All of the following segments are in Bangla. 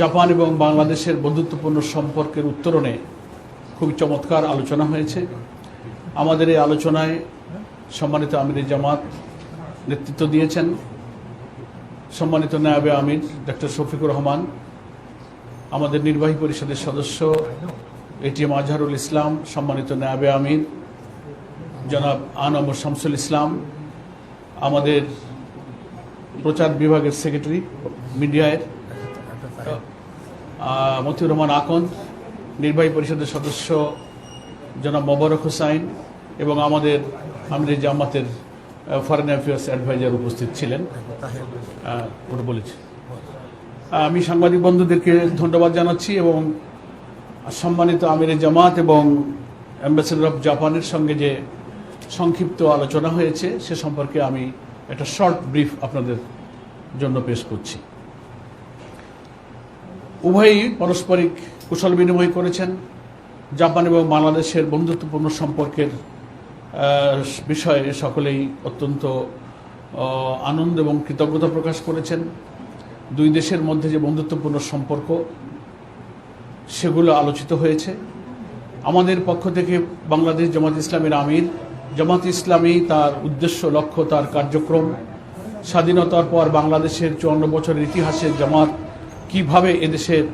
জাপান এবং বাংলাদেশের বন্ধুত্বপূর্ণ সম্পর্কের উত্তরণে খুবই চমৎকার আলোচনা হয়েছে। আমাদের এই আলোচনায় সম্মানিত আমির জামাত নেতৃত্ব দিয়েছেন। সম্মানিত নায়াবে আমির ডক্টর শফিকুর রহমান, আমাদের নির্বাহী পরিষদের সদস্য এটিএম আজহারুল ইসলাম, সম্মানিত নায়াবে আমির, জনাব আনম শামসুল ইসলাম, আমাদের প্রচার বিভাগের সেক্রেটারি, মিডিয়ায় মতিউর রহমান আকন নির্বাহী পরিষদের সদস্য জনাব মোবারক হুসাইন এবং আমাদের আমির জামাতের ফরেন অ্যাফেয়ার্স অ্যাডভাইজার উপস্থিত ছিলেন। বলেছি আমি সাংবাদিক বন্ধুদেরকে ধন্যবাদ জানাচ্ছি এবং সম্মানিত আমির জামাত এবং অ্যাম্বাসেডর অফ জাপানের সঙ্গে যে সংক্ষিপ্ত আলোচনা হয়েছে, সে সম্পর্কে আমি একটা শর্ট ব্রিফ আপনাদের জন্য পেশ করছি। উভয়ই পারস্পরিক কুশল বিনিময় করেছেন। জাপান এবং বাংলাদেশের বন্ধুত্বপূর্ণ সম্পর্কের বিষয়ে সকলেই অত্যন্ত আনন্দ এবং কৃতজ্ঞতা প্রকাশ করেছেন। দুই দেশের মধ্যে যে বন্ধুত্বপূর্ণ সম্পর্ক, সেগুলো আলোচিত হয়েছে। আমাদের পক্ষ থেকে বাংলাদেশ জামাত ইসলামের আমির। জামাত ইসলামী তার উদ্দেশ্য, লক্ষ্য, তার কার্যক্রম, স্বাধীনতার পর বাংলাদেশের চুয়ান্ন বছরের ইতিহাসে জামাত কীভাবে এদেশের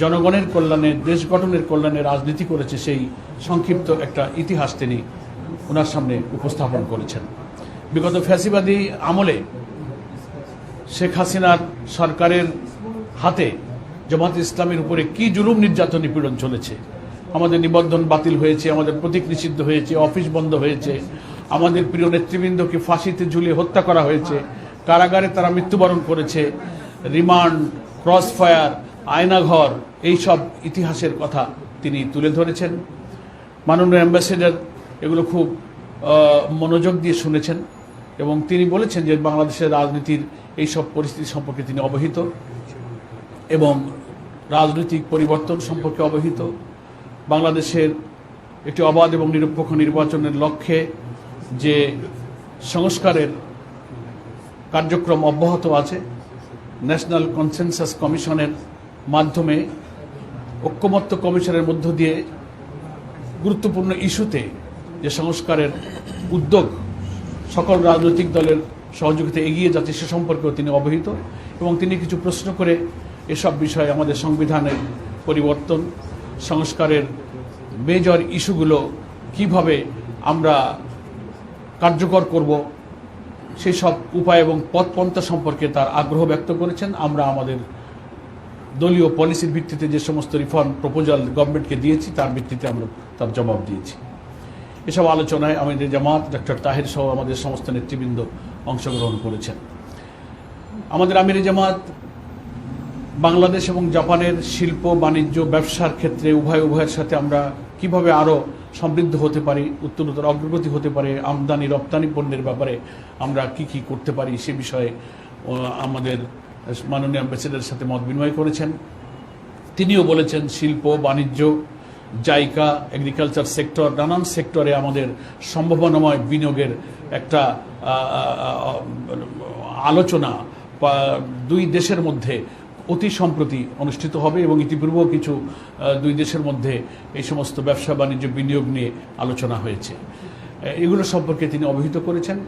জনগণের কল্যাণে, দেশ গঠনের কল্যাণে রাজনীতি করেছে সেই সংক্ষিপ্ত একটা ইতিহাস তিনি ওনার সামনে উপস্থাপন করেছেন। বিগত ফ্যাসিবাদী আমলে শেখ হাসিনার সরকারের হাতে জামাত ইসলামের উপরে কি জুলুম নির্যাতন নিপীড়ন চলেছে, আমাদের নিবন্ধন বাতিল হয়েছে, আমাদের প্রতীক নিষিদ্ধ হয়েছে, অফিস বন্ধ হয়েছে, আমাদের প্রিয় নেতৃবৃন্দকে ফাঁসিতে ঝুলিয়ে হত্যা করা হয়েছে, কারাগারে তারা মৃত্যুবরণ করেছে, রিমান্ড ক্রস ফায়ার আয়নাঘর, এইসব ইতিহাসের কথা তিনি তুলে ধরেছেন। মাননীয় অ্যাম্বাসেডার এগুলো খুব মনোযোগ দিয়ে শুনেছেন এবং তিনি বলেছেন যে বাংলাদেশের রাজনীতির এই সব পরিস্থিতি সম্পর্কে তিনি অবহিত এবং রাজনৈতিক পরিবর্তন সম্পর্কে অবহিত। বাংলাদেশের একটি অবাধ এবং নিরপেক্ষ নির্বাচনের লক্ষ্যে যে সংস্কারের কার্যক্রম অব্যাহত আছে ন্যাশনাল কনসেনসাস কমিশনের মাধ্যমে ঐক্যমত্য কমিশনের মধ্য দিয়ে গুরুত্বপূর্ণ ইস্যুতে যে সংস্কারের উদ্যোগ সকল রাজনৈতিক দলের সহযোগিতা এগিয়ে যাচ্ছে সে সম্পর্কেও তিনি অবহিত এবং তিনি কিছু প্রশ্ন করে এসব বিষয়ে আমাদের সংবিধানের পরিবর্তন, সংস্কারের মেজর ইস্যুগুলো কীভাবে আমরা কার্যকর করব সেই সব উপায় এবং পথপন্থা সম্পর্কে তার আগ্রহ ব্যক্ত করেছেন। আমরা আমাদের দলীয় পলিসির ভিত্তিতে যে সমস্ত রিফর্ম প্রপোজাল গভর্নমেন্টকে দিয়েছি, তার ভিত্তিতে আমরা তার জবাব দিয়েছি। এসব আলোচনায় আমাদের জামাত ডক্টর তাহের সহ আমাদের সমস্ত নেতৃবৃন্দ অংশগ্রহণ করেছেন। আমাদের আমির জামাত, বাংলাদেশ এবং জাপানের শিল্প, বাণিজ্য, ব্যবসার ক্ষেত্রে উভয় উভয়ের সাথে আমরা কীভাবে আরও সমৃদ্ধ হতে পারি উত্তরোত্তর অগ্রগতি হতে পারে, আমদানি, রপ্তানি পণ্যের ব্যাপারে আমরা কি কি করতে পারি সে বিষয়ে আমাদের মাননীয় অ্যাম্বাসেডারের সাথে মত বিনিময় করেছেন। তিনিও বলেছেন, শিল্প, বাণিজ্য জায়গা এগ্রিকালচার সেক্টর নানান সেক্টরে আমাদের সম্ভাবনাময় বিনিয়োগের একটা আলোচনা দুই দেশের মধ্যে অতি সম্প্রতি অনুষ্ঠিত হবে এবং ইতিপূর্বেও কিছু দুই দেশের মধ্যে এই সমস্ত ব্যবসা বাণিজ্য বিনিয়োগ নিয়ে আলোচনা হয়েছে। এগুলো সম্পর্কে তিনি অবহিত করেছেন।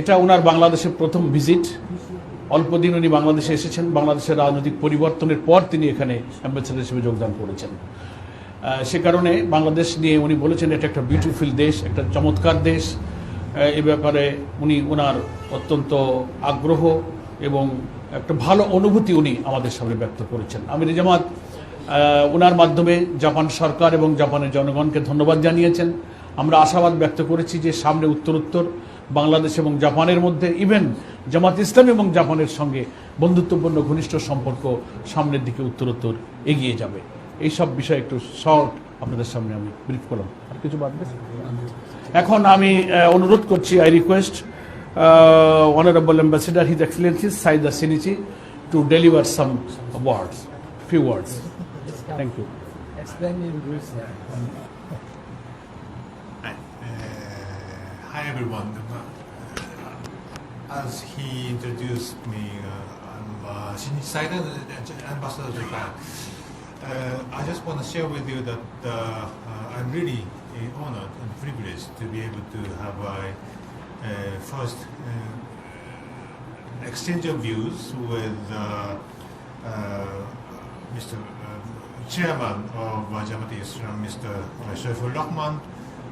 এটা ওনার বাংলাদেশের প্রথম ভিজিট। অল্পদিন উনি বাংলাদেশে এসেছেন। বাংলাদেশের রাজনৈতিক পরিবর্তনের পর তিনি এখানে অ্যাম্বাসেডার হিসেবে যোগদান করেছেন। সে কারণে বাংলাদেশ নিয়ে উনি বলেছেন, এটা একটা বিউটিফুল দেশ, একটা চমৎকার দেশ। এ ব্যাপারে উনি ওনার অত্যন্ত আগ্রহ এবং একটা ভালো অনুভূতি উনি আমাদের সামনে ব্যক্ত করেছেন। আমির জামাত ওনার মাধ্যমে জাপান সরকার এবং জাপানের জনগণকে ধন্যবাদ জানিয়েছেন। আমরা আশাবাদ ব্যক্ত করেছি যে সামনে উত্তরোত্তর বাংলাদেশ এবং জাপানের মধ্যে ইভেন জামাত ইসলাম এবং জাপানের সঙ্গে বন্ধুত্বপূর্ণ ঘনিষ্ঠ সম্পর্ক সামনের দিকে উত্তরোত্তর এগিয়ে যাবে। এই সব বিষয়ে একটু শর্ট আপনাদের সামনে আমি ব্রিফ করলাম। আর কিছু বাদ এখন আমি অনুরোধ করছি I request Uh, Honorable Ambassador, His Excellency Saida Sinichi, to deliver some words, few words. Thank you. Explain in Greece. Uh, hi everyone. Uh, as he introduced me, uh, I'm uh, Saida, Ambassador to Japan. Uh, I just want to share with you that uh, I'm really honored and privileged to be able to have a first uh, exchange of views with uh, uh, Mr. Uh, Chairman of uh, Islam, Mr. Shoiful Rahman,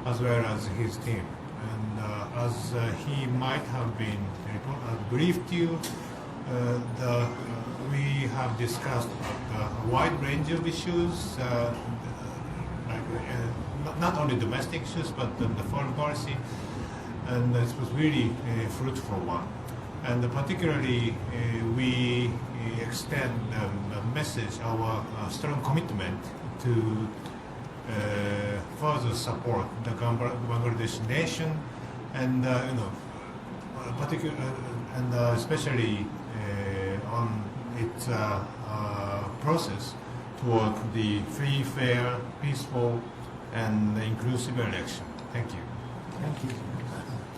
as well as his team. And uh, as uh, he might have been uh, briefed you, uh, the, uh, we have discussed uh, a wide range of issues, uh, like, uh, not- only domestic issues, but the foreign policy, and it was really a fruitful one. And particularly, uh, we uh, extend um, a message, our uh, strong commitment to uh, further support the Bangla- Bangladesh nation, and uh, you know, particular, uh, and uh, especially uh, on its uh, uh, process toward the free, fair, peaceful, and inclusive election. Thank you. Thank you.